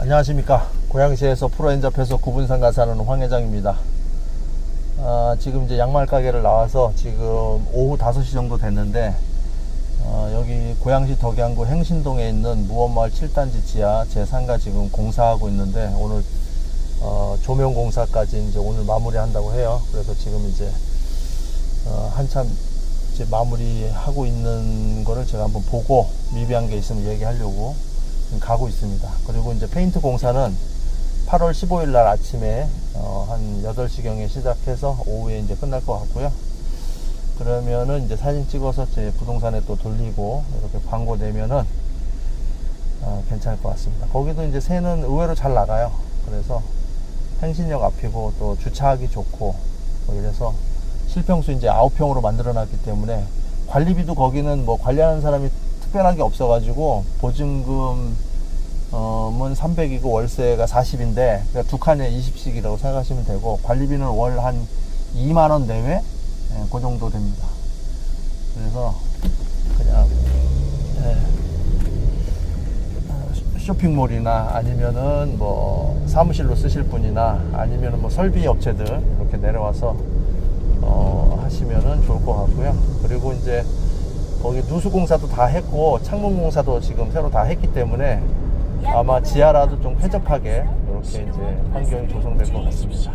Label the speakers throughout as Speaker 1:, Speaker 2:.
Speaker 1: 안녕하십니까. 고양시에서 프로엔잡에서 구분상가 사는 황 회장입니다. 아, 지금 이제 양말 가게를 나와서 지금 오후 5시 정도 됐는데 어, 여기 고양시 덕양구 행신동에 있는 무원마을 7단지 지하 제 상가 지금 공사하고 있는데 오늘 어, 조명 공사까지 이제 오늘 마무리한다고 해요. 그래서 지금 이제 어, 한참 이제 마무리하고 있는 거를 제가 한번 보고 미비한 게 있으면 얘기하려고 가고 있습니다. 그리고 이제 페인트 공사는 8월 15일 날 아침에 어, 한 8시경에 시작해서 오후에 이제 끝날 것 같고요. 그러면은 이제 사진 찍어서 제 부동산에 또 돌리고 이렇게 광고 내면은 어, 괜찮을 것 같습니다. 거기도 이제 새는 의외로 잘 나가요. 그래서 행신역 앞이고 또 주차하기 좋고 뭐 이래서 실평수 이제 9평으로 만들어 놨기 때문에 관리비도 거기는 뭐 관리하는 사람이 특별하게 없어가지고 보증금은 300이고 월세가 40인데 그러니까 두 칸에 20씩이라고 생각하시면 되고 관리비는 월 한 2만 원 내외 예, 그 정도 됩니다. 그래서 그냥 예, 어, 쇼핑몰이나 아니면은 뭐 사무실로 쓰실 분이나 아니면은 뭐 설비 업체들 이렇게 내려와서 어, 하시면은 좋을 것 같고요. 그리고 이제 거기 누수 공사도 다 했고 창문 공사도 지금 새로 다 했기 때문에 아마 지하라도 좀 쾌적하게 이렇게 이제 환경이 조성될 것 같습니다.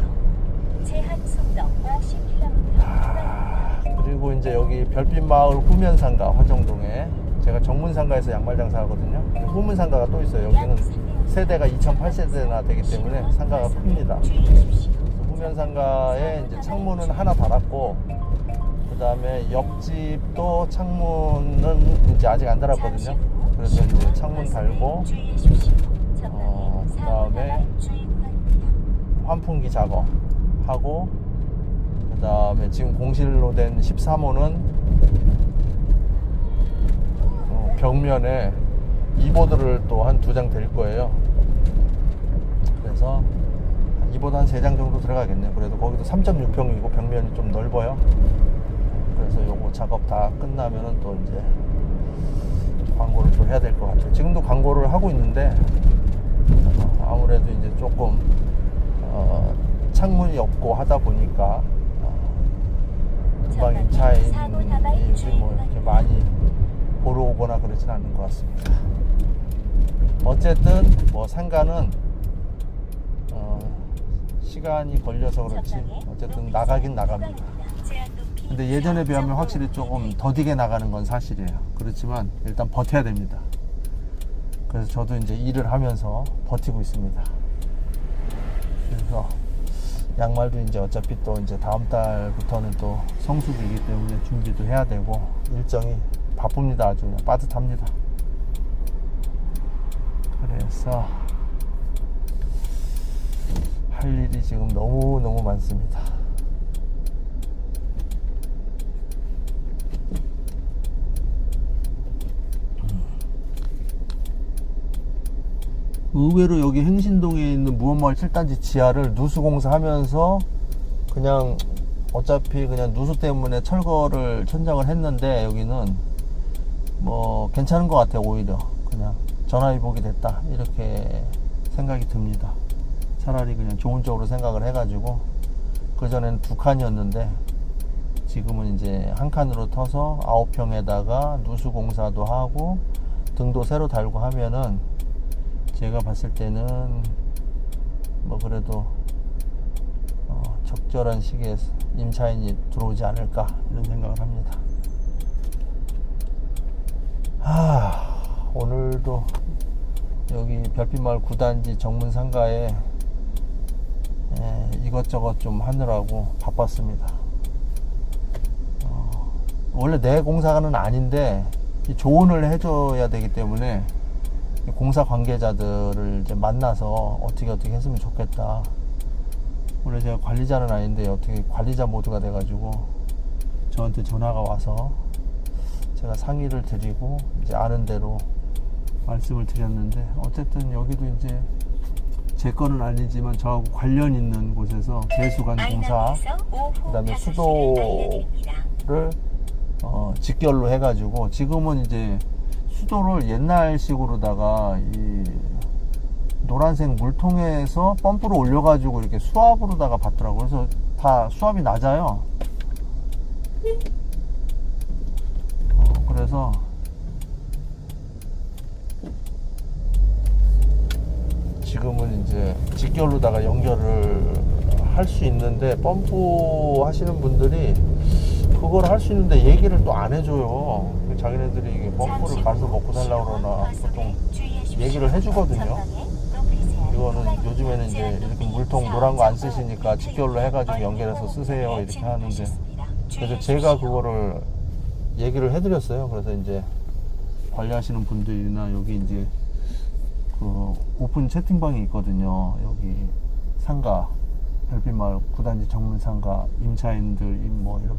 Speaker 2: 제한 속도 50km
Speaker 1: 아, 그리고 이제 여기 별빛마을 후면상가 화정동에 제가 정문상가에서 양말 장사하거든요. 후문상가가 또 있어요. 여기는 세대가 2008세대나 되기 때문에 상가가 큽니다. 후면상가에 이제 창문은 하나 달았고 그 다음에 옆집도 창문은 이제 아직 안 달았거든요. 그래서 이제 창문 달고. 어, 그다음에. 환풍기 작업하고 그 다음에 지금 공실로 된 13호는 어, 벽면에 이보드를 또 한 두장댈 거예요. 그래서 한 이보드 한세장 정도 들어가겠네요. 그래도 거기도 3.6평이고 벽면이 좀 넓어요. 그래서 요거 작업 다 끝나면은 또 이제 광고를 또 해야 될 것 같아요. 지금도 광고를 하고 있는데 어, 아무래도 이제 조금 어, 창문이 없고 하다 보니까 어, 금방 임차인이 뭐 이렇게 많이 보러 오거나 그러진 않는 것 같습니다. 어쨌든 뭐 상가는 어, 시간이 걸려서 그렇지 어쨌든 나가긴 나갑니다. 근데 예전에 비하면 확실히 조금 더디게 나가는 건 사실이에요. 그렇지만 일단 버텨야 됩니다. 그래서 저도 이제 일을 하면서 버티고 있습니다. 그래서 양말도 이제 어차피 또 이제 다음 달부터는 또 성수기이기 때문에 준비도 해야 되고 일정이 바쁩니다. 아주 그냥 빠듯합니다. 그래서 할 일이 지금 너무 너무 많습니다. 의외로 여기 행신동에 있는 무원마을 7단지 지하를 누수공사 하면서 그냥 어차피 그냥 누수 때문에 철거를 천장을 했는데 여기는 뭐 괜찮은 것 같아요 오히려. 그냥 전화위복이 됐다 이렇게 생각이 듭니다. 차라리 그냥 좋은 쪽으로 생각을 해가지고 그전에는 두 칸이었는데 지금은 이제 한 칸으로 터서 아홉 평에다가 누수공사도 하고 등도 새로 달고 하면은 제가 봤을 때는 뭐 그래도 어, 적절한 시기에 임차인이 들어오지 않을까 이런 생각을 합니다. 아 오늘도 여기 별빛마을 9단지 정문 상가에 에, 이것저것 좀 하느라고 바빴습니다. 어, 원래 내 공사는 아닌데 이 조언을 해줘야 되기 때문에 공사 관계자들을 이제 만나서 어떻게 어떻게 했으면 좋겠다. 원래 제가 관리자는 아닌데 어떻게 관리자 모드가 돼가지고 저한테 전화가 와서 제가 상의를 드리고 이제 아는 대로 말씀을 드렸는데 어쨌든 여기도 이제 제 거는 아니지만 저하고 관련 있는 곳에서 개수관 공사 그다음에 수도를 어, 직결로 해가지고 지금은 이제 수도를 옛날식으로다가 이 노란색 물통에서 펌프를 올려가지고 이렇게 수압으로다가 받더라고요. 그래서 다 수압이 낮아요. 어, 그래서 지금은 이제 직결로다가 연결을 할 수 있는데 펌프 하시는 분들이 그걸 할 수 있는데 얘기를 또 안 해줘요. 자기네들이 이게 펌프를 가서 먹고 살려고 그러나 보통 얘기를 해주거든요. 이거는 요즘에는 이제 이렇게 물통 노란 거 안 쓰시니까 직결로 해가지고 연결해서 쓰세요 이렇게 하는데 그래서 제가 그거를 얘기를 해드렸어요. 그래서 이제 관리하시는 분들이나 여기 이제 그 오픈 채팅방이 있거든요. 여기 상가 별빛마을 구단지 전문 상가 임차인들 임뭐 이런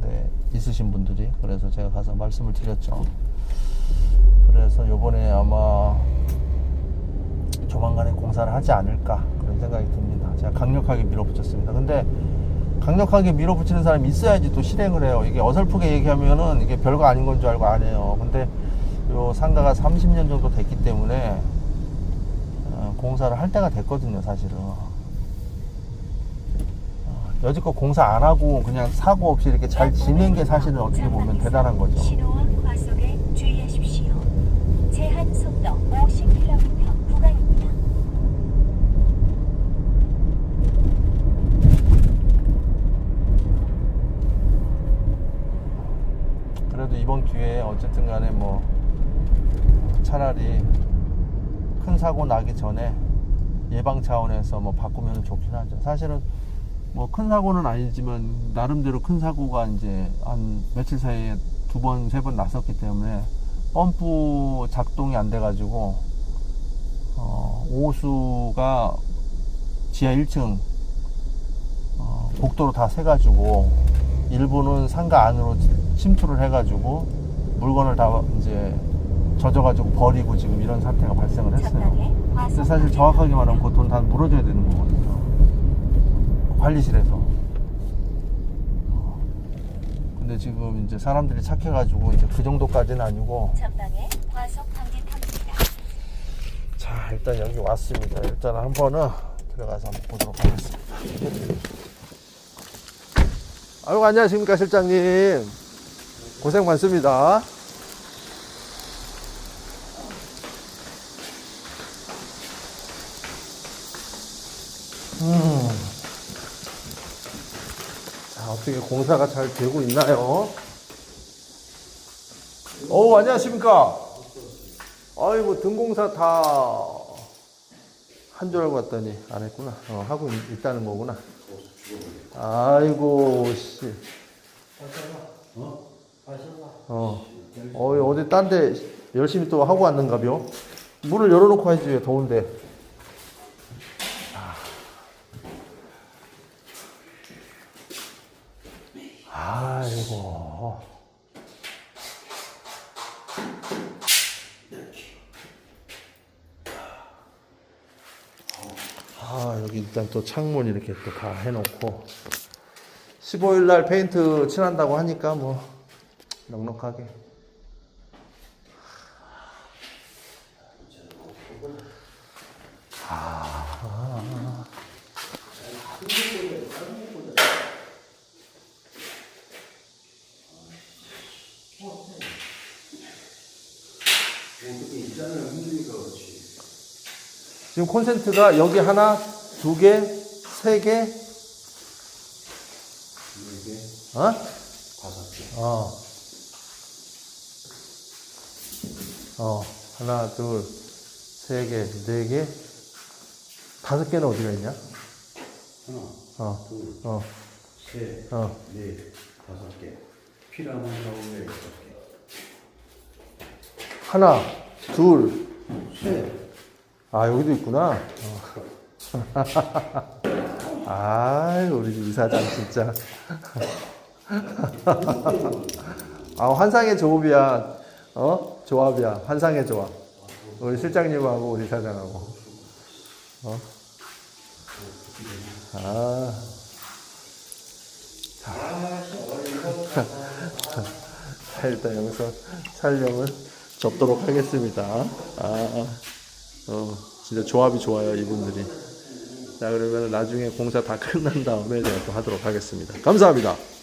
Speaker 1: 데 있으신 분들이 그래서 제가 가서 말씀을 드렸죠. 그래서 요번에 아마 조만간에 공사를 하지 않을까 그런 생각이 듭니다. 제가 강력하게 밀어붙였습니다. 근데 강력하게 밀어붙이는 사람이 있어야지 또 실행을 해요. 이게 어설프게 얘기하면은 이게 별거 아닌 건 줄 알고 안 해요. 근데 요 상가가 30년 정도 됐기 때문에 어, 공사를 할 때가 됐거든요, 사실은. 어, 여지껏 공사 안 하고 그냥 사고 없이 이렇게 잘 지낸 게 사실은 어떻게 보면 대단한 거죠.
Speaker 2: 신호와 과속에 주의하십시오. 제한 속도 50km 구간입니다.
Speaker 1: 그래도 이번 기회에 어쨌든 간에 뭐 차라리 큰 사고 나기 전에 예방 차원에서 뭐 바꾸면 좋긴 하죠. 사실은 뭐 큰 사고는 아니지만 나름대로 큰 사고가 이제 한 며칠 사이에 두 번, 세 번 났었기 때문에 펌프 작동이 안 돼가지고 어, 오수가 지하 1층 어, 복도로 다 새가지고 일부는 상가 안으로 침투를 해가지고 물건을 다 이제 젖어가지고 버리고 지금 이런 사태가 발생을 했어요. 근데 사실 정확하게 말하면 그돈 다 물어줘야 되는. 관리실에서. 어. 근데 지금 이제 사람들이 착해가지고 이제 그 정도까지는 아니고
Speaker 2: 전방에 과속 방지턱입니다.
Speaker 1: 자 일단 여기 왔습니다. 일단 한 번은 들어가서 한번 보도록 하겠습니다. 아유 안녕하십니까 실장님 고생 많습니다. 음. 자 어떻게 공사가 잘 되고 있나요? 오 안녕하십니까. 아이고 등공사 다 한 줄 알고 왔더니 안 했구나. 어, 하고 있, 있다는 거구나. 아이고 씨. 어? 어. 어디 딴 데 열심히 또 하고 왔는가벼? 문을 열어놓고 하지 왜 더운데. 아. 아이고. 아, 여기 일단 또 창문 이렇게 또 다 해놓고 15일 날 페인트 칠한다고 하니까 뭐 넉넉하게 지금 콘센트가 여기 하나, 두 개, 세 개, 어? 다섯 개. 어. 어, 하나, 둘, 세 개, 네 개, 다섯 개는 어디가 있냐?
Speaker 3: 하나,
Speaker 1: 어,
Speaker 3: 둘,
Speaker 1: 어,
Speaker 3: 셋,
Speaker 1: 어.
Speaker 3: 넷, 다섯 개. 필요하면 사오에 여섯 개.
Speaker 1: 하나, 둘,
Speaker 3: 셋.
Speaker 1: 아, 여기도 있구나. 어. 아, 우리 집 이사장 진짜. 아, 환상의 조합이야. 어? 조합이야. 환상의 조합. 우리 실장님하고 우리 사장하고. 어? 아. 자, 일단 여기서 촬영을 접도록 하겠습니다. 아. 어, 진짜 조합이 좋아요, 이분들이. 자, 그러면 나중에 공사 다 끝난 다음에 제가 또 하도록 하겠습니다. 감사합니다.